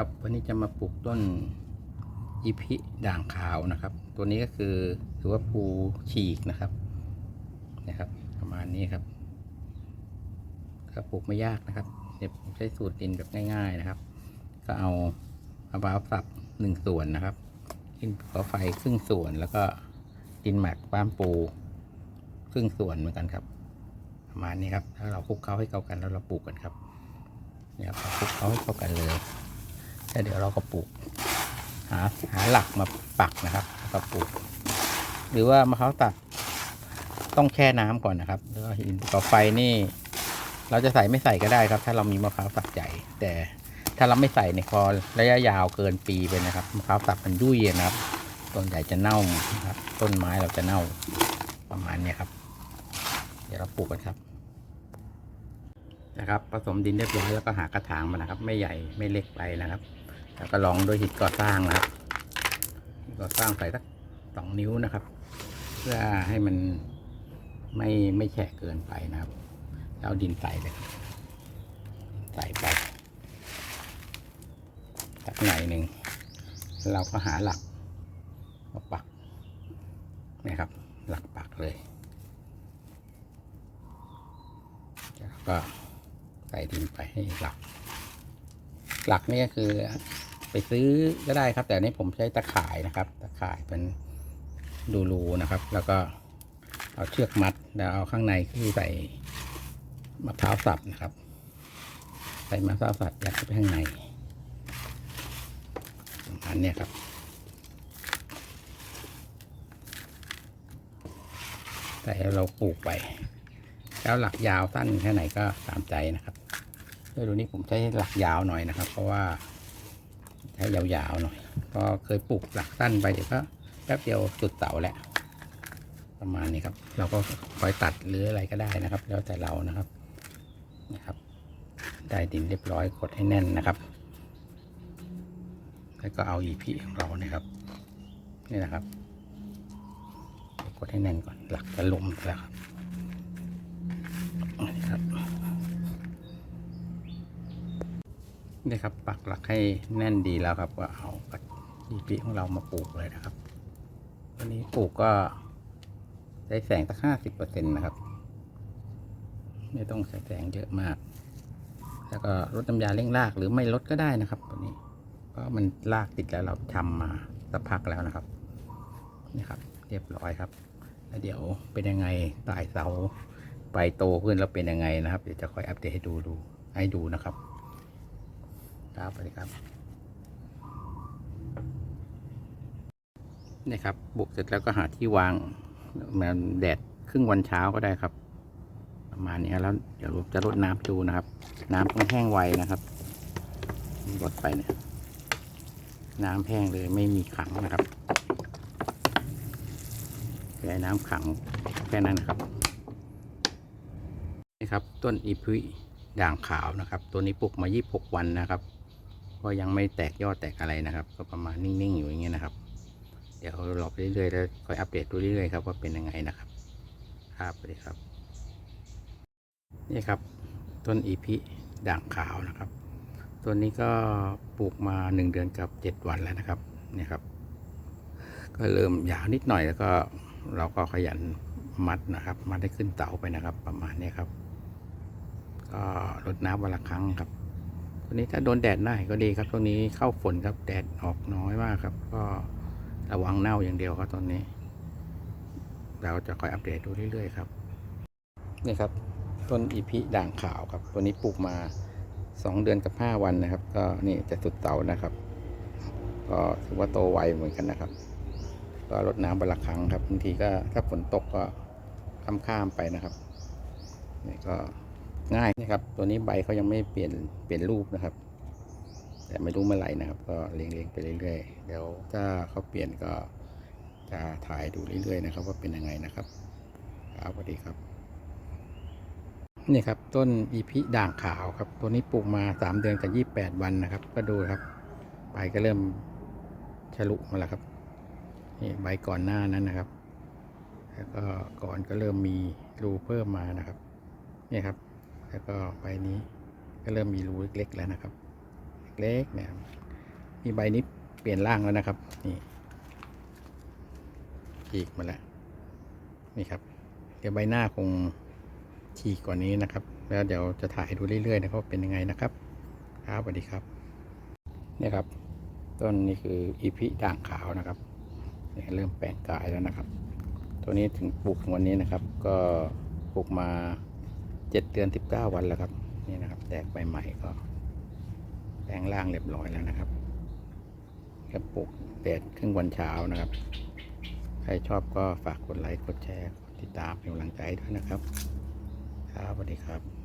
ครับวันนี้จะมาปลูกต้นอีพิด่างขาวนะครับ ตัวนี้ก็คือถือว่าภูฉีกนะครับนะครับ ประมาณนี้ครับก็ปลูกไม่ยากนะครับเดี๋ยวผมใช้สูตรดินแบบง่าย ๆนะครับ ก็เอามะพร้าวสับหนึ่งส่วนนะครับดินขาไฟครึ่งส่วนแล้วก็ดินหมักป้ามปูครึ่งส่วนเหมือนกันครับ ประมาณนี้ครับถ้าเราคลุกเคล้าให้เข้ากันแล้วเราปลูกกันครับเนี่ยครับคลุกเคล้าให้เข้ากันเลย แล้วเดี๋ยวเราก็ปลูก หาหาหลักมาปักนะครับแล้วก็ปลูก หรือว่ามะพร้าวตัดต้องแช่น้ำก่อนนะครับแล้วหินภูเขาไฟนี่ เราจะใส่ไม่ใส่ก็ได้ครับ ถ้าเรามีมะพร้าวสับใหญ่แต่ถ้าเราไม่ใส่เนี่ยพอระยะยาวเกินปีไปนะครับมะพร้าวสับมันยุ่ยนะครับต้นใหญ่จะเน่านะครับ ต้นไม้เราจะเน่าประมาณนี้ครับ เดี๋ยวเราปลูกกันครับ นะครับ ผสมดินเรียบร้อยแล้วก็หากระถางมานะครับ ไม่ใหญ่ไม่เล็กไปนะครับ แล้วก็ลองด้วยหินก่อสร้างนะครับก่อสร้างใส่สักสองนิ้วนะครับ เพื่อให้มันไม่ไม่แฉะเกินไปนะครับแล้วเอาดินใส่เลยใส่ไปสักหน่อยหนึ่งเราก็หาหลักมาปักนี่ยครับ หลักปักเลยแล้วก็ ส่ดินไปให้หลัก หลักนี่ก็คือไปซื้อก็ได้ครับ แต่นี้ผมใช้ตะข่ายนะครับ ตะข่ายเป็นดูรูนะครับ แล้วก็เอาเชือกมัดแล้วเอาข้างในคือใส่มะพร้าวสับนะครับ ใส่มะพร้าวสับยัดเข้าไปข้างในประมาณเนี้ยครับแต่เราปลูกไป แล้วหลักยาวสั้นแค่ไหนก็ตามใจนะครับ เดี๋ยวดูนี้ผมใช้หลักยาวหน่อยนะครับ เพราะว่าใช้ยาวๆหน่อย ก็เคยปลูกหลักสั้นไปเดี๋ยวก็แป๊บเดียวจุดเสาแหละประมาณนี้ครับ เราก็คอยตัดหรืออะไรก็ได้นะครับ แล้วแต่เรานะครับนะครับ ได้ดินเรียบร้อยกดให้แน่นนะครับ แล้วก็เอาอีพีของเราเนี่ยครับ นี่นะครับ กดให้แน่นก่อนหลักจะลมแล้วครับนี่ครับ นี่ครับปักหลักให้แน่นดีแล้วครับ ก็เอากดีปีของเรามาปลูกเลยนะครับวันนี้ปลูกก็ได้แสงสักห้าสิบเปอร์เซ็นต์นะครับ ไม่ต้องใส่แสงเยอะมาก แล้วก็ลดน้ำยาเร่งรากหรือไม่ลดก็ได้นะครับ ตัวนี้เพราะมันรากติดแล้วเราทำมาสักพักแล้วนะครับนี่ครับ เรียบร้อยครับ แล้วเดี๋ยวเป็นยังไงปลายเสาไปโตขึ้นแล้วเป็นยังไงนะครับ เดี๋ยวจะคอยอัปเดตให้ดูดูให้ดูนะครับ ครับสวัสดีครับนี่ครับ บุกเสร็จแล้วก็หาที่วางมันแดดครึ่งวันเช้าก็ได้ครับ ประมาณนี้แล้วเดี๋ยวผมจะรดน้ำดูนะครับ น้ำต้องแห้งไวนะครับรดไปเนี่ยน้ำแห้งเลยไม่มีขังนะครับแค่น้ำขังแค่นั้นนะครับนี่ครับ ต้นอีพุยด่างขาวนะครับ ตัวนี้ปลูกมา 26 วันนะครับ ก็ยังไม่แตกยอดแตกอะไรนะครับ ก็ประมาณนิ่งๆอยู่อย่างเงี้ยนะครับ เดี๋ยวรอไปเรื่อยๆแล้วคอยอัปเดตดูเรื่อยๆครับว่าเป็นยังไงนะครับครับสวัสดีครับนี่ครับ ต้นอีพิด่างขาวนะครับตัวนี้ก็ปลูกมา1เดือนกับ7วันแล้วนะครับเนี่ยครับ ก็เริ่มยาวนิดหน่อยแล้วก็เราก็ขยันมัดนะครับมัดให้ขึ้นเสาไปนะครับ ประมาณนี้ครับ ก็รดน้ำวันละครั้งครับ วนี้ถ้าโดนแดดหน่อยก็ดีครับตัวนี้เข้าฝนครับแดดออกน้อยมากครับ ก็ระวังเน่าอย่างเดียวครับตอนนี้ เราจะคอยอัปเดตดูเรื่อยๆครับนี่ครับต้นอีพิด่างขาวครับตัวนี้ปลูกมา 2 เดือนกับ 5 วันนะครับ ก็นี่จะสุดเตานะครับ ก็ถือว่าโตไวเหมือนกันนะครับ ก็รดน้ำวันละครั้งครับบางทีก็ถ้าฝนตกก็ข้ามๆไปนะครับนี่ก็ ง่ายนะครับ ตัวนี้ใบเขายังไม่เปลี่ยนเปลี่ยนรูปนะครับ แต่ไม่รู้เมื่อไหร่นะครับ ก็เลี้ยงๆไปเรื่อยๆเดี๋ยวถ้าเขาเปลี่ยนก็จะถ่ายดูเรื่อยๆนะครับ ว่าเป็นยังไงนะครับครับสวัสดีครับนี่ครับต้นอีพิด่างขาวครับ ตัวนี้ปลูกมา 3 เดือนกับ 28 วันนะครับ ก็ดูครับ ใบก็เริ่มฉลุมาแล้วครับนี่ใบก่อนหน้านั้นนะครับ แล้วก็ก่อนก็เริ่มมีรูเพิ่มมานะครับ นี่ครับ แล้วก็ใบนี้ก็เริ่มมีรูเล็กๆแล้วนะครับ เล็กๆเนี่ยมีใบนี้เปลี่ยนร่างแล้วนะครับ นี่ฉีกมาแล้วนี่ครับ เดี๋ยวใบหน้าคงฉีกกว่านี้นะครับ แล้วเดี๋ยวจะถ่ายดูเรื่อยๆนะครับว่าเป็นยังไงนะครับครับสวัสดีครับเนี่ยครับ ต้นนี้คืออีพิด่างขาวนะครับเนี่ยเริ่มแปลงกายแล้วนะครับ ตัวนี้ถึงปลูกวันนี้นะครับ ก็ปลูกมา เจ็ดเดือนสิบเก้าวันแล้วครับ นี่นะครับ แตกใบใหม่ก็แปลงร่างเรียบร้อยแล้วนะครับก็ปลูกแดดครึ่งวันเช้านะครับ ใครชอบก็ฝากกดไลค์กดแชร์กดติดตามเป็นกำลังใจด้วยนะครับ ครับสวัสดีครับ